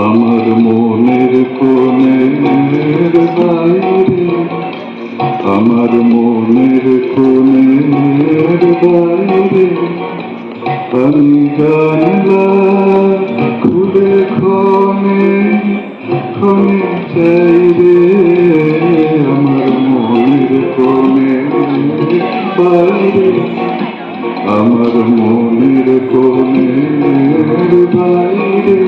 আমার মনের কোণের বাইরে আমার মনের কোণের বাইরে আমি জানলা খুলে ক্ষণে ক্ষণে চাই আমার মনের কোণের বাইরে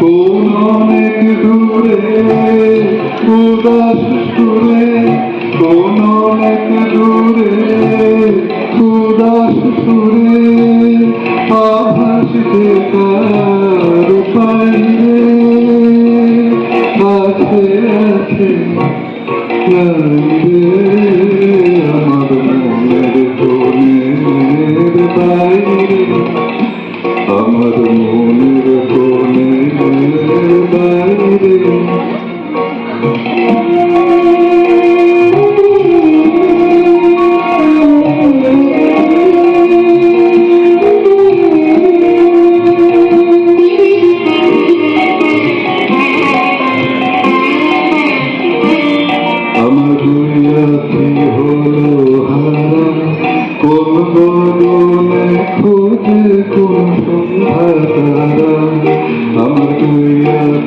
কোন অনেক দূরে উদাস সুরে কোন অনেক দূরে আভাস বেকার পাইরে আছে আছে আমার মনের কোণের বাইরে আমার বাইরে।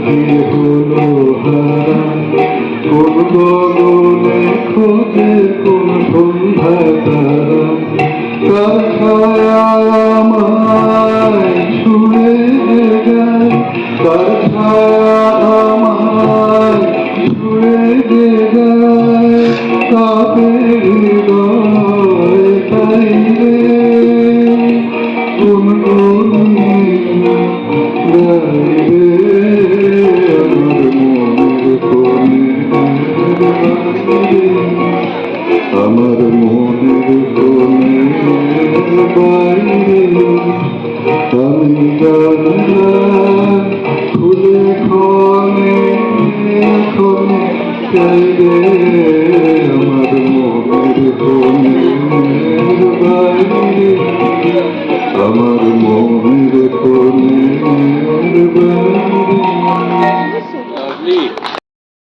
দুনিয়াতে হলো হারা কোন বদলে খোঁজে কোন সন্ধ্যা আমার মনের বাইরে আমি জানলা খুলে ক্ষণে ক্ষণে চাই রে আমার মনের কোণের বাইরে আমার মনের বাইরে